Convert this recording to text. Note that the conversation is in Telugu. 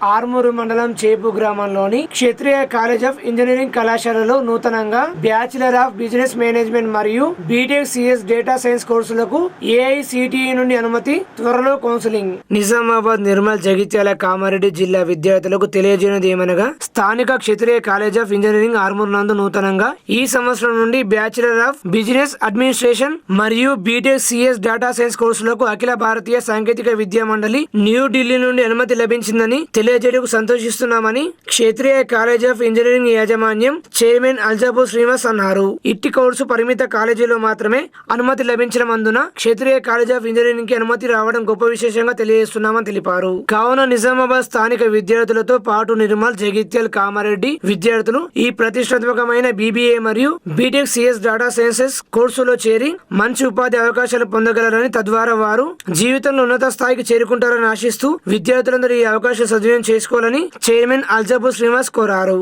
ఆర్మూరు మండలం చేపు గ్రామంలోని క్షత్రియ కాలేజ్ ఆఫ్ ఇంజనీరింగ్ కళాశాలలో నూతనంగా బ్యాచిలర్ ఆఫ్ బిజినెస్ మేనేజ్మెంట్ మరియు బీటెక్ సిఎస్ డేటా సైన్స్ కోర్సులకు ఏఐసిటిఈ నుండి అనుమతి త్వరలో కౌన్సిలింగ్. నిజామాబాద్ నిర్మల్ జగిత్యాల కామారెడ్డి జిల్లా విద్యార్థులకు తెలియజేయనది ఏమనగా స్థానిక Kshatriya college of engineering Armoor నందు నూతనంగా ఈ సంవత్సరం నుండి బ్యాచిలర్ ఆఫ్ బిజినెస్ అడ్మినిస్ట్రేషన్ మరియు బీటెక్ సిఎస్ డేటా సైన్స్ కోర్సులకు అఖిల భారతీయ సాంకేతిక విద్యా మండలి న్యూఢిల్లీ నుండి అనుమతి లభించిందని తెలియజేయడానికి సంతోషిస్తున్నామని క్షేత్రీయ కాలేజ్ ఆఫ్ ఇంజనీరింగ్ యాజమాన్యం చైర్మన్ అల్జాబు శ్రీనివాస్ అన్నారు. ఇట్టి కోర్సు పరిమిత కాలేజీలో మాత్రమే అనుమతి లభించడమందున క్షేత్రీయ కాలేజ్ ఆఫ్ ఇంజనీరింగ్కి అనుమతి రావడం గొప్ప విశేషంగా తెలియజేస్తున్నామని తెలిపారు. కావున నిజామాబాద్ స్థానిక విద్యార్థులతో పాటు నిర్మల్ జగిత్యాల్ కామారెడ్డి విద్యార్థులు ఈ ప్రతిష్టాత్మకమైన బీబీఏ మరియు బీటెక్ సిఎస్ డేటా సైన్సెస్ కోర్సులో చేరి మంచి ఉపాధి అవకాశాలు పొందగలరని తద్వారా వారు జీవితంలో ఉన్నత స్థాయికి చేరుకుంటారని ఆశిస్తూ విద్యార్థులందరూ ఈ అవకాశం సద్వినియోగం చేసుకోవాలని చైర్మన్ అల్జాబు శ్రీనివాస్ కోరారు.